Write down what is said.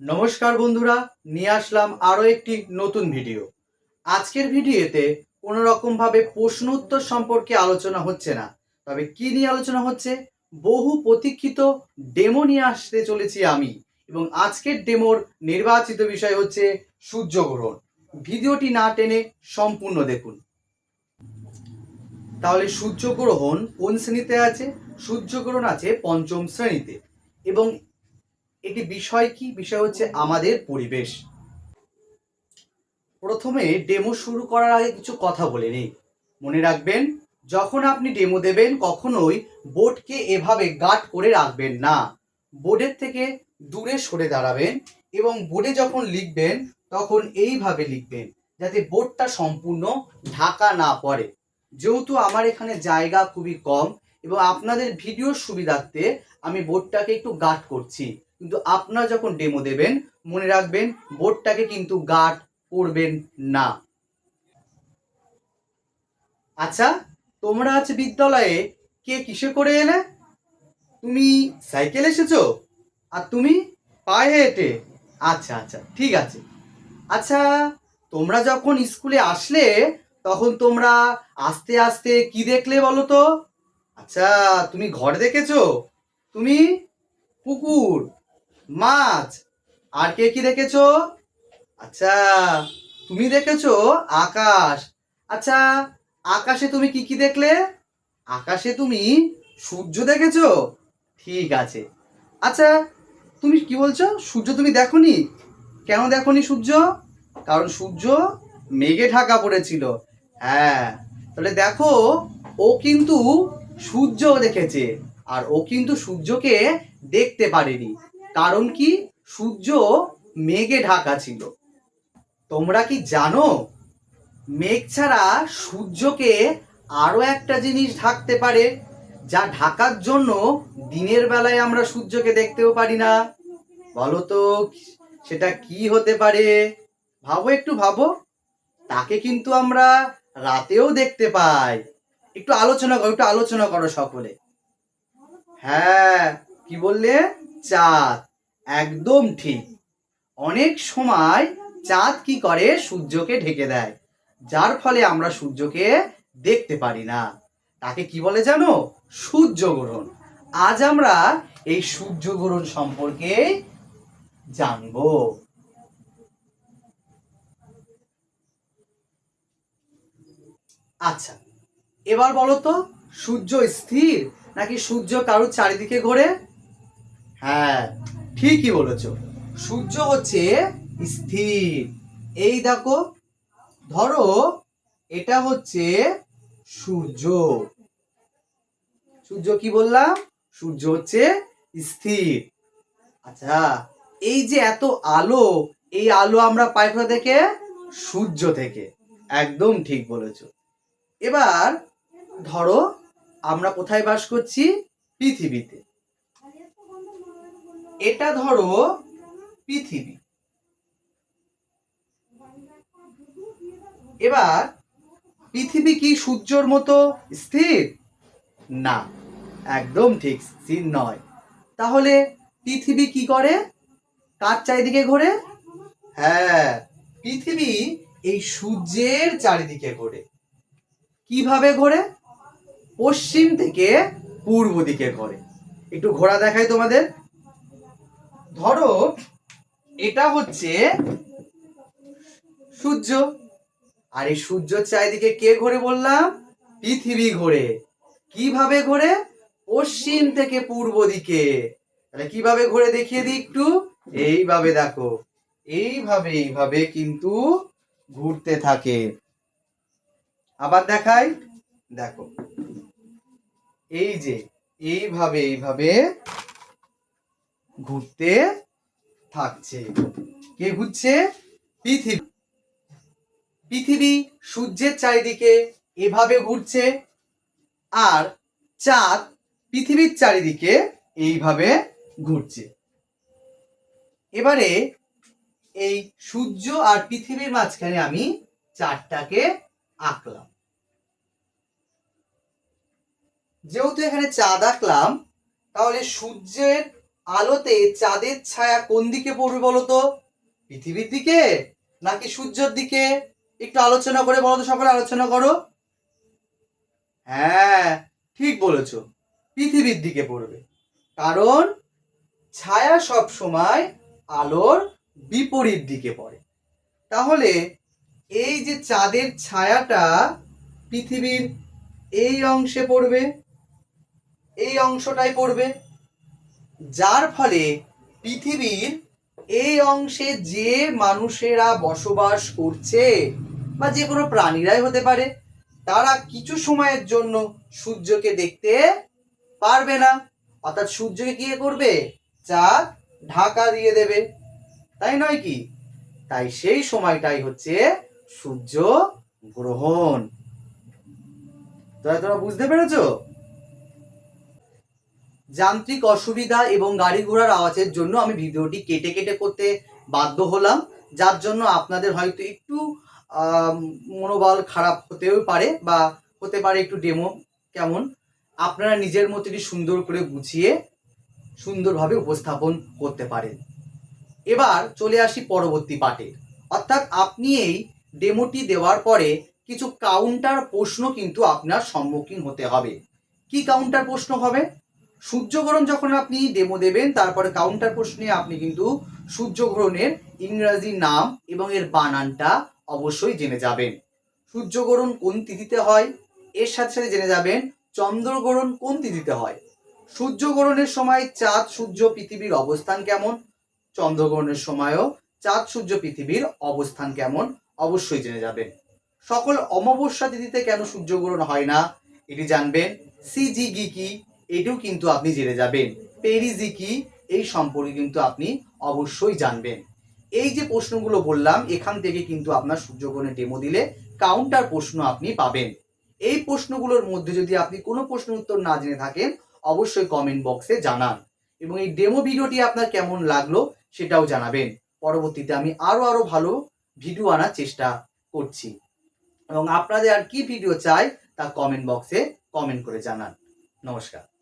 নমস্কার বন্ধুরা, নিয়ে আসলাম আরও একটি নতুন ভিডিও। আজকের ভিডিওতে কোনো রকমভাবে প্রশ্ন উত্তর সম্পর্কে আলোচনা হচ্ছে না। তবে কি নিয়ে আলোচনা হচ্ছে? বহু প্রতীক্ষিত ডেমো নিয়ে আসতে চলেছি আমি। এবং আজকের ডেমোর নির্বাচিত বিষয় হচ্ছে সূর্যগ্রহণ। ভিডিওটি না টেনে সম্পূর্ণ দেখুন। তাহলে সূর্যগ্রহণ কোন শ্রেণীতে আছে? সূর্যগ্রহণ আছে পঞ্চম শ্রেণীতে। এবং এটি বিষয় কি? বিষয় হচ্ছে আমাদের পরিবেশ। প্রথমে ডেমো শুরু করার আগে কিছু কথা বলে নিই। মনে রাখবেন, যখন আপনি ডেমো দেবেন, কখনোই বোর্ডকে এভাবে গার্ড করে রাখবেন না। বোর্ডের থেকে দূরে সরে দাঁড়াবেন এবং বোর্ডে যখন লিখবেন, তখন এইভাবে লিখবেন যাতে বোর্ডটা সম্পূর্ণ ঢাকা না পড়ে। যেহেতু আমার এখানে জায়গা খুবই কম এবং আপনাদের ভিডিওর সুবিধার্থে আমি বোর্ডটাকে একটু গার্ড করছি। কিন্তু আপনারা যখন ডেমো দেবেন, মনে রাখবেন বোর্ডটাকে কিন্তু গার্ড করবেন না। আচ্ছা তোমরা আজ বিদ্যালয়ে কে কিসে করে এলে? তুমি সাইকেল এসেছ? আর তুমি পায়ে হেঁটে? আচ্ছা আচ্ছা ঠিক আছে। আচ্ছা তোমরা যখন স্কুলে আসলে, তখন তোমরা আস্তে আস্তে কি দেখলে বলো তো? আচ্ছা তুমি ঘর দেখেছ? তুমি? পুকুর, মাছ। আর কে কি দেখেছ? আচ্ছা তুমি দেখেছ? আকাশ। আচ্ছা আকাশে তুমি কি কি দেখলে? আকাশে তুমি সূর্য দেখেছ? ঠিক আছে। আচ্ছা তুমি কি বলছো? সূর্য তুমি দেখোনি? কেন দেখোনি সূর্য? কারণ সূর্য মেঘে ঢাকা পড়েছিল। হ্যাঁ তাহলে দেখো, ও কিন্তু সূর্য দেখেছে, আর ও কিন্তু সূর্যকে দেখতে পারেনি। কারণ কি? সূর্য মেঘে ঢাকা ছিল। তোমরা কি জানো? মেঘ ছাড়া সূর্যকে আরও একটা জিনিস ঢাকতে পারে, যা ঢাকার জন্য দিনের বেলায় আমরা সূর্যকে দেখতেও পারি না। বলো তো, সেটা কি হতে পারে? ভাবো একটু, ভাবো। তাকে কিন্তু আমরা রাতেও দেখতে পাই। একটু আলোচনা করো, একটু আলোচনা করো সকলে। হ্যাঁ কি বললে? চাঁদ। একদম ঠিক। অনেক সময় চাঁদ কি করে? সূর্যকে ঢেকে দেয়। যার ফলে আমরা সূর্যকে দেখতে পারি না। তাকে কি বলে জানো? সূর্যগ্রহণ আজ আমরা এই সূর্যগ্রহণ সম্পর্কে জানব। আচ্ছা এবার বলো তো সূর্য স্থির নাকি সূর্য কারোর চারিদিকে ঘোরে? হ্যাঁ। ঠিকই বলেছ। সূর্য হচ্ছে স্থির। এই দেখো ধরো এটা হচ্ছে সূর্য। সূর্য কি বললাম? সূর্য হচ্ছে স্থির। আচ্ছা এই যে এত আলো এই আলো আমরা পাই কোথা থেকে? সূর্য থেকে। একদম ঠিক বলেছ। এবার ধরো, আমরা কোথায় বাস করছি? পৃথিবীতে। এটা ধরো, পৃথিবী। এবার, পৃথিবী কি সূর্যর মতো স্থির? না, একদম ঠিক স্থির নয়। তাহলে, পৃথিবী কি করে? কার চারিদিকে ঘোরে? হ্যাঁ পৃথিবী এই সূর্যের চারিদিকে ঘোরে। কীভাবে ঘোরে? পশ্চিম থেকে পূর্ব দিকে ঘোরে একটু ঘোড়া দেখাই তোমাদের। ধরো, এটা হচ্ছে সূর্য। আর এই সূর্যর চারিদিকে কে ঘোরে বললাম? পৃথিবী ঘোরে। কীভাবে ঘোরে? পশ্চিম থেকে পূর্ব দিকে। তাহলে কীভাবে ঘুরে দেখিয়ে দিই একটু? এইভাবে দেখো। এইভাবে এইভাবে কিন্তু ঘুরতে থাকে। আবার দেখাই। দেখো। এই যে, এইভাবে এইভাবে ঘুরতে থাকছে। কে ঘুরছে? পৃথিবী। পৃথিবী সূর্যের চারিদিকে এভাবে ঘুরছে আর চাঁদ পৃথিবীর চারিদিকে এইভাবে ঘুরছে। এবারে এই সূর্য আর পৃথিবীর মাঝখানে আমি চারটাকে আঁকলাম। যেহেতু এখানে চাঁদ আঁকলাম তাহলে সূর্যের আলোতে চাঁদের ছায়া কোন দিকে পড়বে বলো তো? পৃথিবীর দিকে নাকি সূর্যের দিকে? একটু আলোচনা করে বলো তো সকলে, আলোচনা করো। হ্যাঁ ঠিক বলেছ, পৃথিবীর দিকে পড়বে। কারণ ছায়া সব সময় আলোর বিপরীত দিকে পড়ে। তাহলে এই যে চাঁদের ছায়াটা পৃথিবীর এই অংশে পড়বে এই অংশটাই পড়বে। যার ফলে পৃথিবীর এই অংশে যে মানুষেরা বসবাস করছে বা যে কোনো প্রাণীরাই হতে পারে, তারা কিছু সময়ের জন্য সূর্যকে দেখতে পারবে না। অর্থাৎ সূর্যকে কি করবে? চাঁদ ঢাকা দিয়ে দেবে। তাই নয় কি? তাই সেই সময়টাই হচ্ছে সূর্য গ্রহণ। তোরা তোরা বুঝতে পেরেছ? যান্ত্রিক অসুবিধা এবং গাড়ি ঘোড়ার আওয়াজের জন্য আমি ভিডিওটি কেটে কেটে করতে বাধ্য হলাম। যার জন্য আপনাদের হয়তো একটু মনোবল খারাপ হতেও পারে বা হতে পারে একটু ডেমো কেমন। আপনারা নিজের মতো এটি সুন্দর করে গুছিয়ে সুন্দরভাবে উপস্থাপন করতে পারেন। এবার চলে আসি পরবর্তী পাঠে। অর্থাৎ আপনি এই ডেমোটি দেওয়ার পরে কিছু কাউন্টার প্রশ্ন কিন্তু আপনার সম্মুখীন হতে হবে। কি কাউন্টার প্রশ্ন হবে? সূর্যগ্রহণ যখন আপনি ডেমো দেবেন, তারপরে কাউন্টার প্রশ্নে আপনি কিন্তু সূর্যগ্রহণের ইংরাজি নাম এবং এর বানানটা অবশ্যই জেনে যাবেন। সূর্যগ্রহণ কোন তিথিতে হয়? এর সাথে সাথে জেনে যাবেন চন্দ্রগ্রহণ কোন তিথিতে হয়? সূর্যগ্রহণের সময় চাঁদ, সূর্য, পৃথিবীর অবস্থান কেমন? চন্দ্রগ্রহণের সময়ও চাঁদ, সূর্য, পৃথিবীর অবস্থান কেমন? অবশ্যই জেনে যাবেন। সকল অমাবস্যা তিথিতে কেন সূর্যগ্রহণ হয় না? এটি জানবেন সিজিগি কি এটিও কিন্তু আপনি জেনে যাবেন। পেরিজি কি? এই সম্পর্কে কিন্তু আপনি অবশ্যই জানবেন। এই যে প্রশ্নগুলো বললাম, এখান থেকে কিন্তু আপনার সূর্যগ্রহণের ডেমো দিলে কাউন্টার প্রশ্ন আপনি পাবেন। এই প্রশ্নগুলোর মধ্যে যদি আপনি কোনো প্রশ্ন উত্তর না জেনে থাকেন, অবশ্যই কমেন্ট বক্সে জানান। এবং এই ডেমো ভিডিওটি আপনার কেমন লাগল সেটাও জানাবেন। পরবর্তীতে আমি আরও আরও ভালো ভিডিও আনার চেষ্টা করছি। এবং আপনাদের আর কি ভিডিও চাই তা কমেন্ট বক্সে কমেন্ট করে জানান। নমস্কার।